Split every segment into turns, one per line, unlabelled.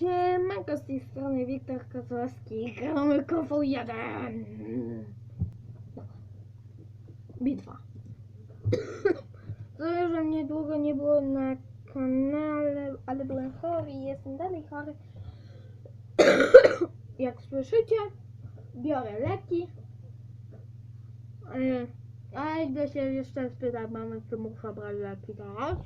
Siemanko z tej strony Wiktor Kozłowski, gramy Kową 1. Bitwa. Sorry, że mnie długo nie było na kanale, ale byłem chory i jestem dalej chory. Jak słyszycie, biorę leki. E, A idę się jeszcze spytać mamy, czy muszę brać leki teraz.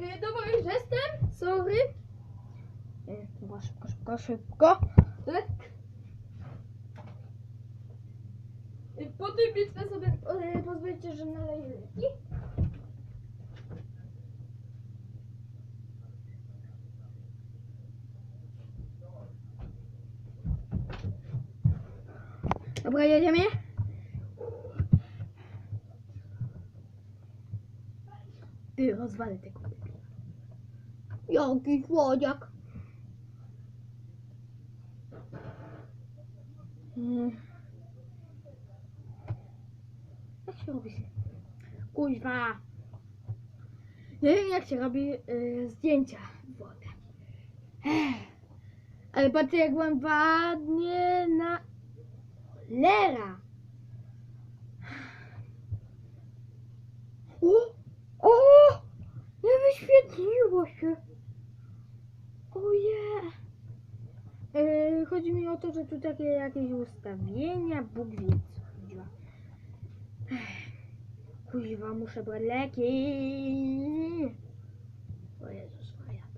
Dobra, już jestem. Sorry. E, Dobra, szybko, szybko, szybko. Lek. E, Po tej bitwie sobie e, pozwólcie, że naleję leki. Dobra, jedziemy. Ty, rozwalę tego. Jaki słodziak. Jak się robi? Kuźwa. Nie wiem jak się robi y, zdjęcia w. Ale patrzcie jak mam ładnie na lera. O! O! Nie wyświetliło się. Oje. Yy, chodzi mi o to, że tu takie jakieś ustawienia, Bóg wie co chodziło. Ech, Kuźwa, muszę brać leki. O Jezus wariat.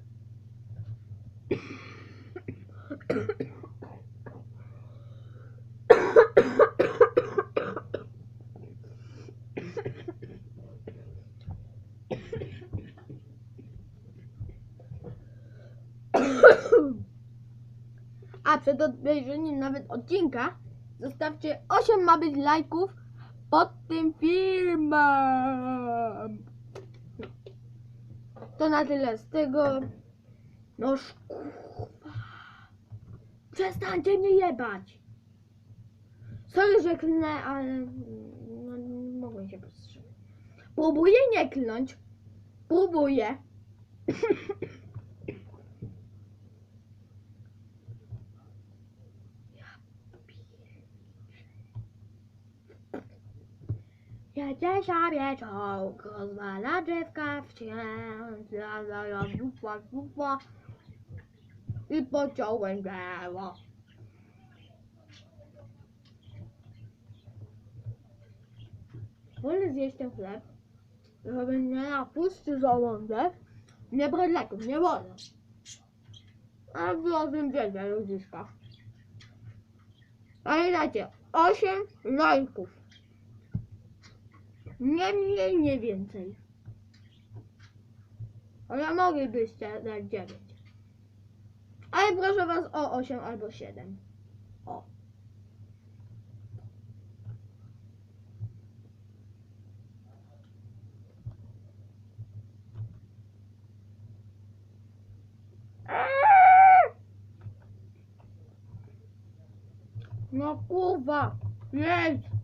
A przed obejrzeniem nawet odcinka zostawcie 8 ma być lajków pod tym filmem. To na tyle z tego. No kurwa. Przestańcie mnie jebać. Sorry, że klnę, ale no, nie mogłem się powstrzymać. Próbuję nie klnąć. Próbuję. Jedzie sobie czołg, rozwala drzewka wciąż, ja dupa, dupa i pociąłem drzewo. Wolę zjeść ten chleb, żeby nie na pusty żołądek, nie brać leków, nie wolno. A wy o tym wiecie, ludziska. Pamiętajcie, 8 lajków. Nie mniej, nie więcej. Ale moglibyście dać 9. Ale proszę was o 8 albo 7. O. No kurwa, jedź!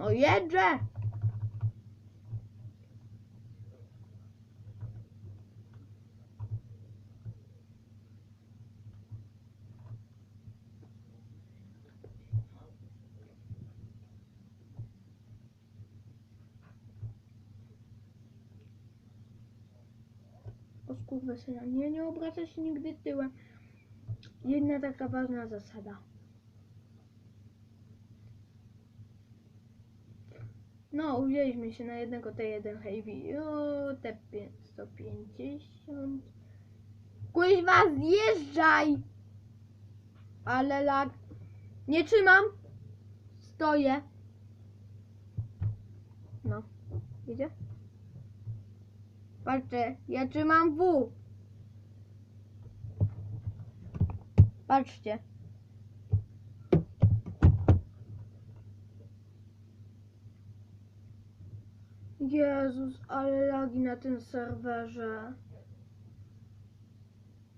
No jedzie! O skurwysyna, nie, nie obraca się nigdy tyłem. Jedna taka ważna zasada. No, uwzięliśmy się na jednego T1 Heavy. O, T150. Kuźwa, zjeżdżaj! Ale lag. Nie trzymam. Stoję. No, widzicie? Patrzcie, ja trzymam W. Patrzcie. Jezus, ale lagi na tym serwerze.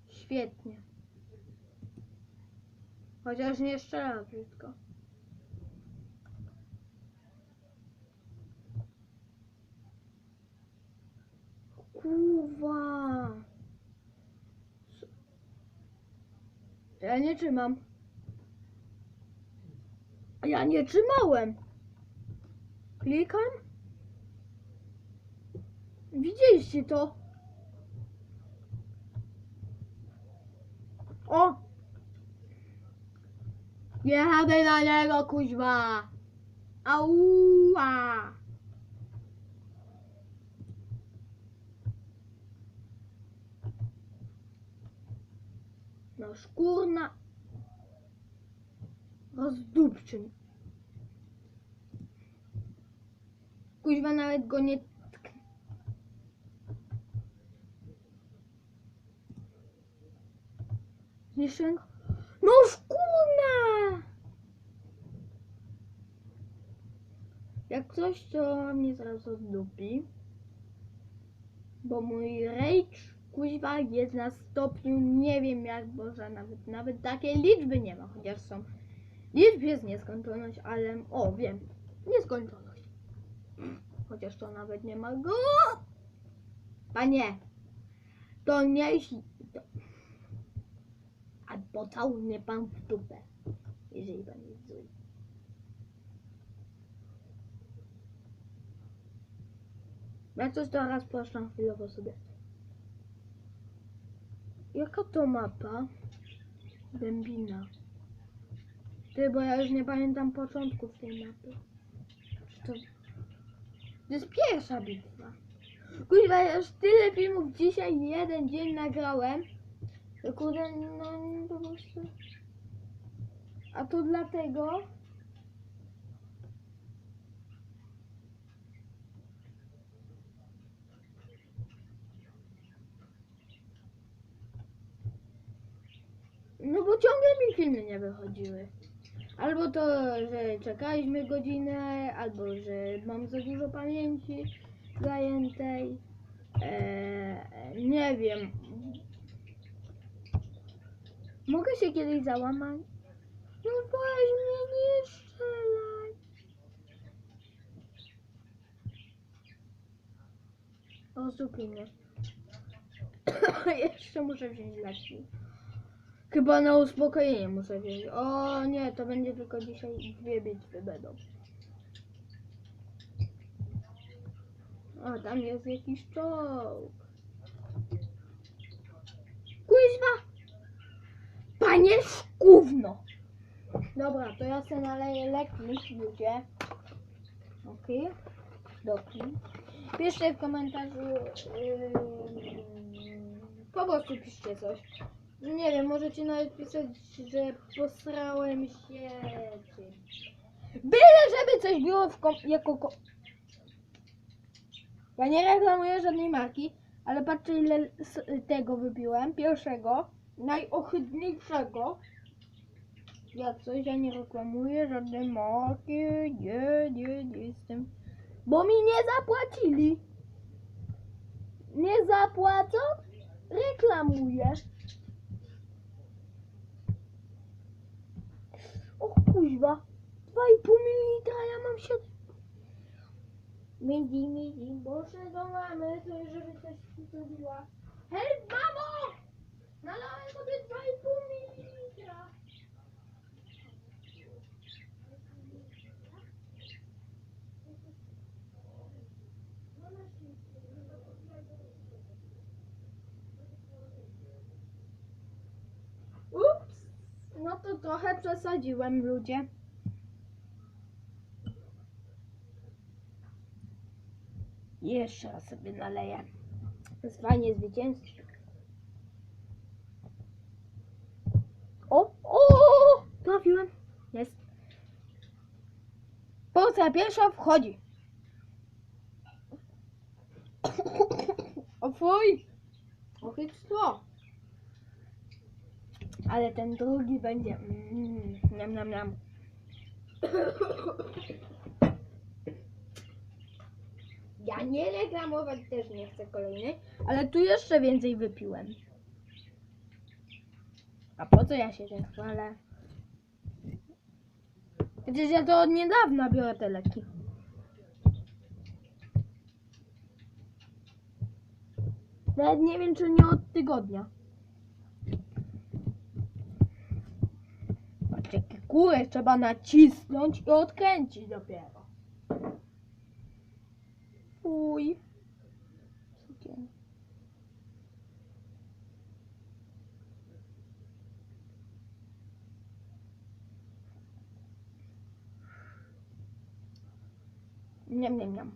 Świetnie. Chociaż nie strzela brzydko. Kurwa. Ja nie trzymam. Ja nie trzymałem. Klikam. Widzieliście to? O! Jadę na niego, kuźwa! Auła! No szkurna rozdupczyn. Kuźwa nawet go nie go. No szkurna! Jak coś, to mnie zaraz oddupi. Bo mój rage, kuźwa, jest na stopniu, nie wiem jak, bo że nawet, nawet takiej liczby nie ma, chociaż są. Liczb jest nieskończoność, ale, o wiem, nieskończoność. Chociaż to nawet nie ma go. Panie, to nie Albo całuje pan w dupę, jeżeli pan jest zły. Ja coś teraz puszczam chwilowo sobie. Jaka to mapa? Bębina. Ty, bo ja już nie pamiętam początków tej mapy. To... To jest pierwsza bitwa. Kuźwa, ja już tyle filmów dzisiaj jeden dzień nagrałem. Że Kurde, no po prostu... A to dlatego... No bo ciągle mi filmy nie wychodziły. Albo to, że czekaliśmy godzinę, albo że mam za dużo pamięci zajętej. Eee, nie wiem. Mogę się kiedyś załamać? No weź mnie, nie strzelaj. O, zupi mnie. Jeszcze muszę wziąć leki. Chyba na uspokojenie muszę wziąć. O nie, to będzie tylko dzisiaj dwie bitwy będą. O, tam jest jakiś czołg. Kuźwa! Panie szkówno! Dobra, to ja sobie naleję leki, ludzie. Okej. Okay. Piszcie w komentarzu. Yy, po prostu piszcie coś. Nie wiem, możecie nawet pisać, że posrałem się. Byle, żeby coś było w kom- jako ko- Ja nie reklamuję żadnej marki, ale patrzcie ile tego wypiłem. Pierwszego, najohydniejszego. Ja coś, ja nie reklamuję żadnej marki. Nie, nie, nie jestem. Bo mi nie zapłacili. Nie zapłacą? Reklamuję. O kuźwa, 2,5 ml, ja mam się... Midi, midi, boże do mamy, to żeby coś zrobiła. Hej, mamo! Nalałem sobie 2,5 ml. Ups, no to trochę przesadziłem, ludzie. Jeszcze raz sobie naleję. Zwanie zwycięstwa. O, o, trafiłem. Jest. Porcja pierwsza wchodzi. O fuj. Ochytstwo. Ale ten drugi będzie. Mm, niam, niam, niam. Ja nie reklamować też nie chcę kolejny, ale tu jeszcze więcej wypiłem. A po co ja się tym chwalę? Przecież ja to od niedawna biorę te leki. Nawet nie wiem, czy nie od tygodnia. Kurę trzeba nacisnąć i odkręcić dopiero. Fuj. Niam, niam, niam.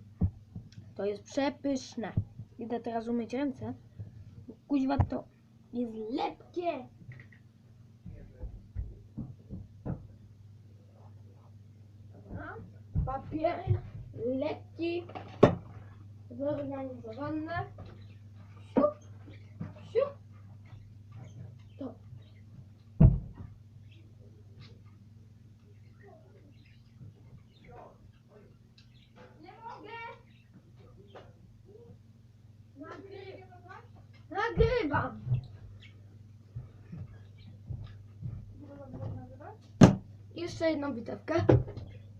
To jest przepyszne. Idę teraz umyć ręce. Kuźwa to jest lepkie. Dobra. Papier lekki, zorganizowany. Siup. To. Nie mogę. Jeszcze jedną bitewkę.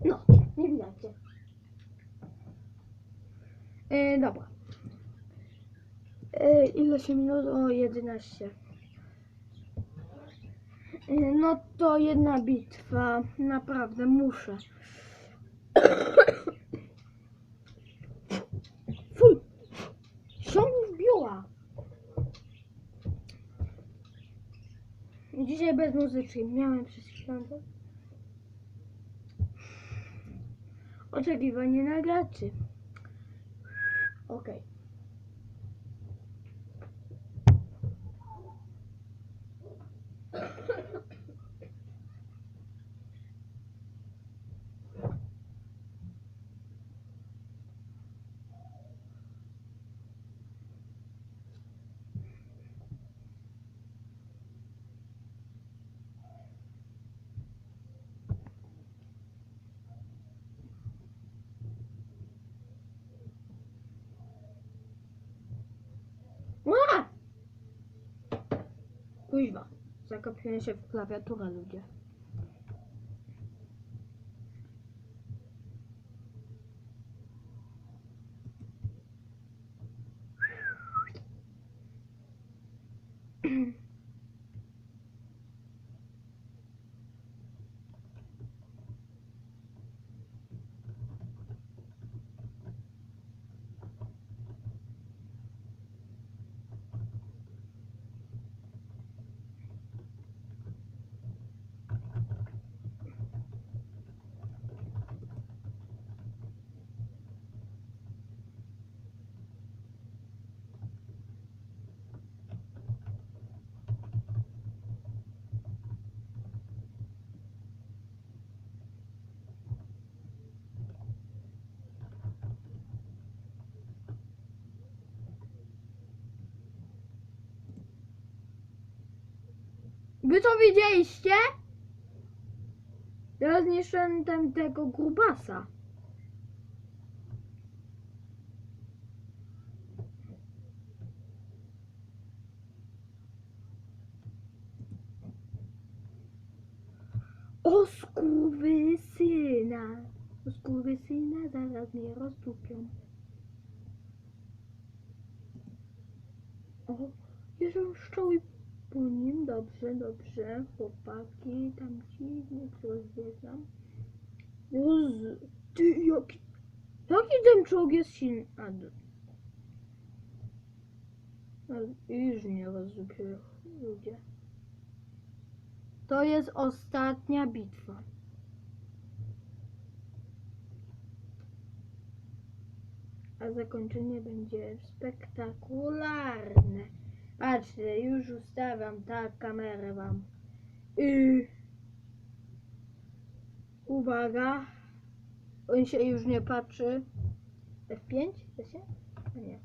No, nie widać. E, dobra. E, ile się minut? O 11. E, no to jedna bitwa. Naprawdę muszę. Fuj! Mi wbiła? Dzisiaj bez muzyczki. Miałem przez chwilę. Oczekiwanie na graczy. Okej. A! Kuźwa. Zakapiłem się w klawiaturę ludzie. Wy to widzieliście? Ja zniszczyłem tam tego grubasa. O skurwysyna. O skurwysyna zaraz mnie rozdupią. O, bierzą szczoły nim. Dobrze, dobrze. Chłopaki, tam ci, niech rozwiedzam. Jezu, ty jaki... Jaki ten czołg jest silny? A, d- Ale już nie rozdupię ludzie. To jest ostatnia bitwa. A zakończenie będzie spektakularne. Patrzcie, już ustawiam tak kamerę wam. I... Uwaga. On się już nie patrzy. F5? Da się? A nie.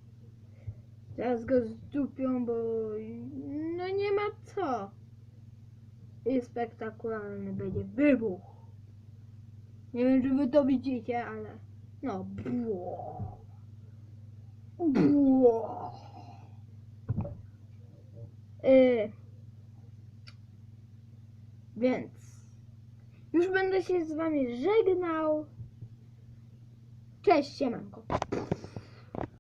Teraz go zdupią, bo... No nie ma co. I spektakularny będzie wybuch. Nie wiem, czy wy to widzicie, ale... No, bło. Yy, więc już będę się z wami żegnał. Cześć, siemanko.